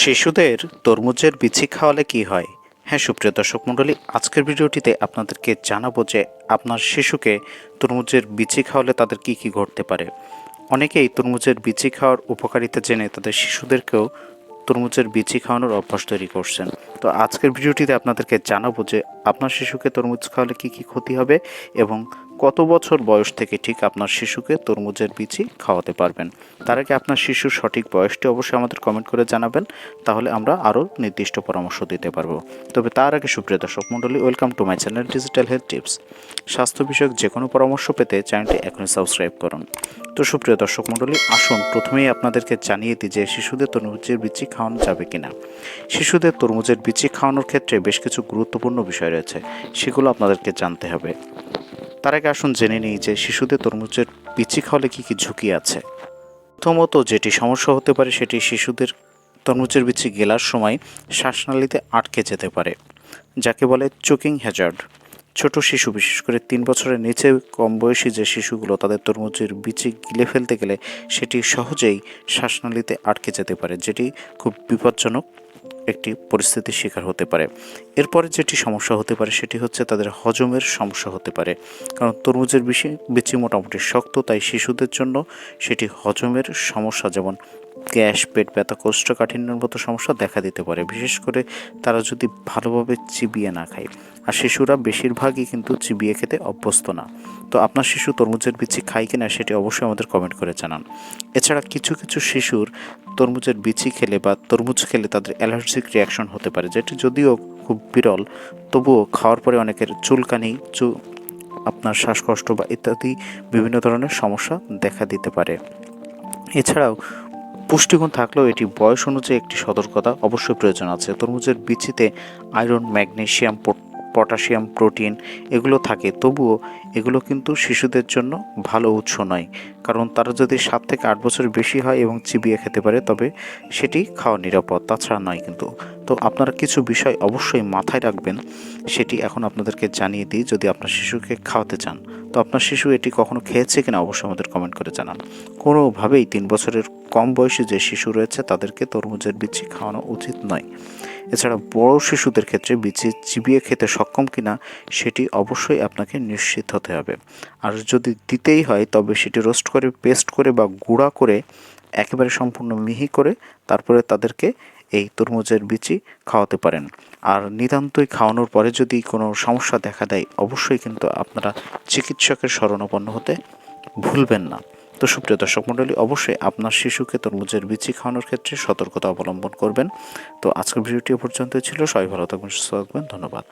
শিশুদের তরমুজের বিচি খাওয়ালে কি হয়? হ্যাঁ সুপ্রিয় দর্শক মণ্ডলী, আজকের ভিডিওটিতে আপনাদেরকে জানাব যে আপনার শিশুকে তরমুজের বিচি খাওয়ালে তাদের কি কি ঘটতে পারে। অনেকেই তরমুজের বিচি খাওয়ার উপকারিতা জেনে তাদের শিশুদেরকেও তরমুজের বিচি খাওয়ানোর অভ্যাস তৈরি করছেন। তো আজকের ভিডিওটিতে আপনাদেরকে জানাব যে আপনার শিশুকে তরমুজ খাওয়ালে কি কি ক্ষতি হবে এবং কত বছর বয়স থেকে ঠিক আপনার শিশুকে তরমুজের বিচি খাওয়াতে পারবেন? তার আগে আপনার শিশুর সঠিক বয়সটি অবশ্যই আমাদের কমেন্ট করে জানাবেন, তাহলে আমরা আরও নির্দিষ্ট পরামর্শ দিতে পারব। তবে তার আগে সুপ্রিয় দর্শক মণ্ডলী welcome to my channel digital health tips স্বাস্থ্য বিষয়ক যে কোনো পরামর্শ পেতে চ্যানেলটি এখনই সাবস্ক্রাইব করুন। তো সুপ্রিয় দর্শক মণ্ডলী, আসুন প্রথমেই আপনাদেরকে জানিয়ে দিই যে শিশুদের তরমুজের বিচি খাওয়ানো যাবে কিনা। শিশুদের তরমুজের বিচি খাওয়ানোর ক্ষেত্রে বেশ কিছু গুরুত্বপূর্ণ বিষয় রয়েছে, সেগুলো আপনাদেরকে জানতে হবে। তার আগে আসুন জেনে নিই যে শিশুদের তরমুজের বিচি খাওয়ালে কী কী ঝুঁকি আছে। প্রথমত যেটি সমস্যা হতে পারে সেটি শিশুদের তরমুজের বিচি গেলার সময় শ্বাসনালীতে আটকে যেতে পারে, যাকে বলে চোকিং হ্যাজার্ড। ছোট শিশু, বিশেষ করে তিন বছরের নিচে কম বয়সী যে শিশুগুলো তাদের তরমুজের বিচি গিলে ফেলতে গেলে সেটি সহজেই শ্বাসনালীতে আটকে যেতে পারে, যেটি খুব বিপজ্জনক একটি পরিস্থিতির শিকার হতে পারে। এরপরে যেটি সমস্যা হতে পারে সেটি হচ্ছে তাদের হজমের সমস্যা হতে পারে। কারণ তরমুজের বিষে, বিচি মোটামুটি শক্ত, তাই শিশুদের জন্য সেটি হজমের সমস্যা। যেমন গ্যাস, পেট ব্যথা, কোষ্ঠকাঠিন্যের মতো সমস্যা দেখা দিতে পারে। বিশেষ করে তারা যদি ভালোভাবে চিবিয়ে না খায়। আর শিশুরা বেশিরভাগই কিন্তু চিবিয়ে খেতে অভ্যস্ত না। তো আপনার শিশু তরমুজের বিচি খায় কিনা সেটি অবশ্যই আমাদের কমেন্ট করে জানান। এছাড়া কিছু কিছু শিশুর তরমুজের বিচি খেলে বা তরমুজ খেলে তাদের অ্যালার্জিক রিয়াকশন হতে পারে, যেটি যদিও খুব বিরল, তবুও খাওয়ার পরে অনেকের চুলকানি, চু আপনার শ্বাসকষ্ট বা ইত্যাদি বিভিন্ন ধরনের সমস্যা দেখা দিতে পারে। এছাড়াও পুষ্টিগুণ থাকলেও এটি বয়স অনুযায়ী একটি সতর্কতা অবশ্যই প্রয়োজন আছে। তরমুজের বিচিতে আয়রন ম্যাগনেসিয়াম পটাশিয়াম, প্রোটিন এগুলো থাকে। তবুও এগুলো কিন্তু শিশুদের জন্য ভালো উৎস নয়। কারণ তারা যদি সাত থেকে আট বছর বেশি হয় এবং চিবিয়ে খেতে পারে, তবে সেটি খাওয়া নিরাপদ, তাছাড়া নয় কিন্তু। তো আপনারা কিছু বিষয় অবশ্যই মাথায় রাখবেন, সেটি এখন আপনাদেরকে জানিয়ে দিই যদি আপনার শিশুকে খাওয়াতে চান। তো আপনার শিশু এটি কখনো খেয়েছে কিনা অবশ্যই আমাদের কমেন্ট করে জানান। কোনোভাবেই তিন বছরের কম বয়সী যে শিশু রয়েছে, তাদেরকে তরমুজের বিচি খাওয়ানো উচিত নয়। এছাড়া বড় শিশুদের ক্ষেত্রে বিচি চিবিয়ে খেতে সক্ষম কিনা সেটি অবশ্যই আপনাকে নিশ্চিত হতে হবে। আর যদি দিতেই হয়, তবে সেটি রোস্ট করে, পেস্ট করে বা গুঁড়া করে একেবারে সম্পূর্ণ মিহি করে তারপরে তাদেরকে এই তরমুজের বিচি খাওয়াতে পারেন। আর নিতান্তই খাওয়ানোর পরে যদি কোনো সমস্যা দেখা দেয়, অবশ্যই কিন্তু আপনারা চিকিৎসকের শরণাপন্ন হতে ভুলবেন না। তো সুপ্রিয় দর্শক মণ্ডলী, অবশ্যই আপনার শিশুকে তরমুজের বিচি খাওয়ানোর ক্ষেত্রে সতর্কতা অবলম্বন করবেন। তো আজকের ভিডিওটি পর্যন্ত ছিল। সবাই ভালো থাকবেন, সুস্থ থাকবেন। ধন্যবাদ।